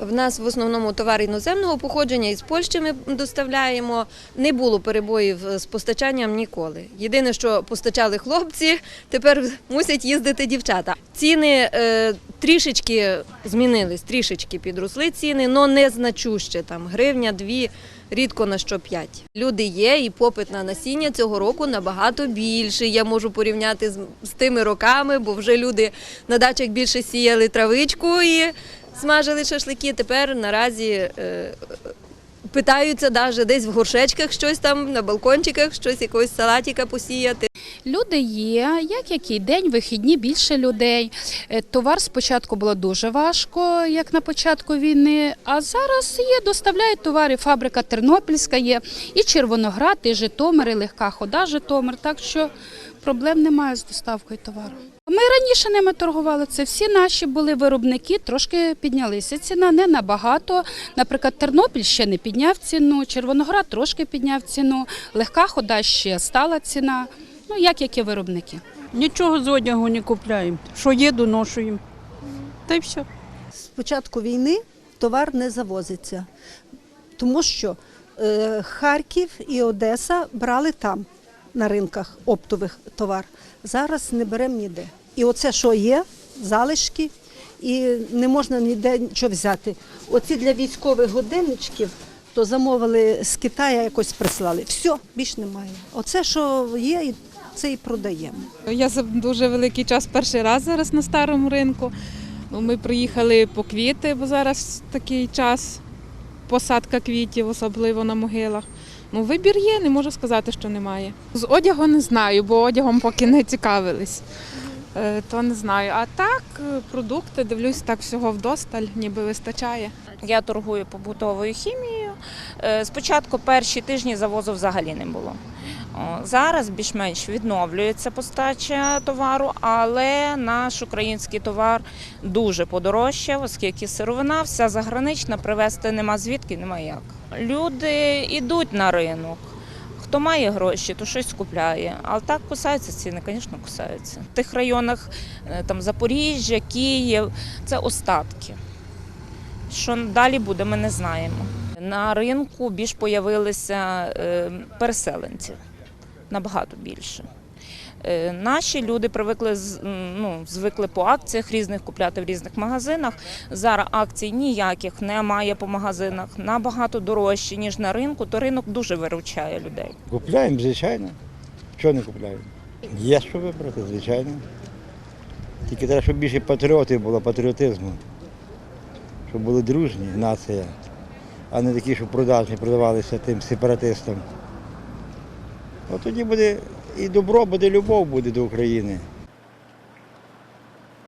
В нас в основному товар іноземного походження із Польщі ми доставляємо. Не було перебоїв з постачанням ніколи. Єдине, що постачали хлопці, тепер мусять їздити дівчата. Ціни е, трішечки змінились, трішечки підросли ціни, але не значуще. Там гривня, дві, рідко на що п'ять. Люди є, і попит на насіння цього року набагато більший. Я можу порівняти з, з тими роками, бо вже люди на дачах більше сіяли травичку і смажили шашлики. Тепер наразі е, питаються навіть десь в горшечках щось там, на балкончиках, щось якогось салатика посіяти. Люди є, як який день, вихідні більше людей. Е, Товар спочатку було дуже важко, як на початку війни. А зараз є, доставляють товари. Фабрика Тернопільська є, і Червоноград, і Житомир, і легка хода Житомир. Так що проблем немає з доставкою товару. Ми раніше ними торгували. Це всі наші були виробники, трошки піднялися. Ціна не набагато. Наприклад, Тернопіль ще не підняв ціну, Червоноград трошки підняв ціну, легка хода ще стала ціна. Ну, як які виробники. Нічого з одягу не купляємо. Що є, доношуємо. Та й все. З початку війни товар не завозиться, тому що е, Харків і Одеса брали там на ринках оптових товар. Зараз не беремо ніде. І оце, що є, залишки, і не можна ніде нічого взяти. Оці для військових годинничків то замовили з Китаю, якось прислали. Все, більш немає. Оце, що є, це і продаємо. Я за дуже великий час перший раз зараз на старому ринку. Ну, Ми приїхали по квіти, бо зараз такий час посадка квітів, особливо на могилах. Ну, вибір є, не можу сказати, що немає. З одягу не знаю, бо одягом поки не цікавились. Е, То не знаю. А так, е, продукти, дивлюсь, так всього вдосталь, ніби вистачає. Я торгую побутовою хімією. Е, Спочатку перші тижні завозу взагалі не було. Зараз більш-менш відновлюється постача товару, але наш український товар дуже подорожчав, оскільки сировина вся загранична, привезти нема звідки, нема як. Люди йдуть на ринок. Хто має гроші, то щось купляє. Але так кусаються ціни, звісно, кусаються. В тих районах е, там Запоріжжя, Київ це остатки. Що далі буде, ми не знаємо. На ринку більш появилися е, переселенці, набагато більше. Е, Наші люди привикли ну, звикли по акціях різних купляти в різних магазинах. Зараз акцій ніяких немає по магазинах, набагато дорожчі, ніж на ринку, то ринок дуже виручає людей. Купляємо, звичайно. Чого не купляємо? Є що вибрати, звичайно. Тільки треба, щоб більше патріотів було, патріотизму. Щоб були дружні нація, а не такі, щоб продажні продавалися тим сепаратистам. От тоді буде і добро, буде любов буде до України.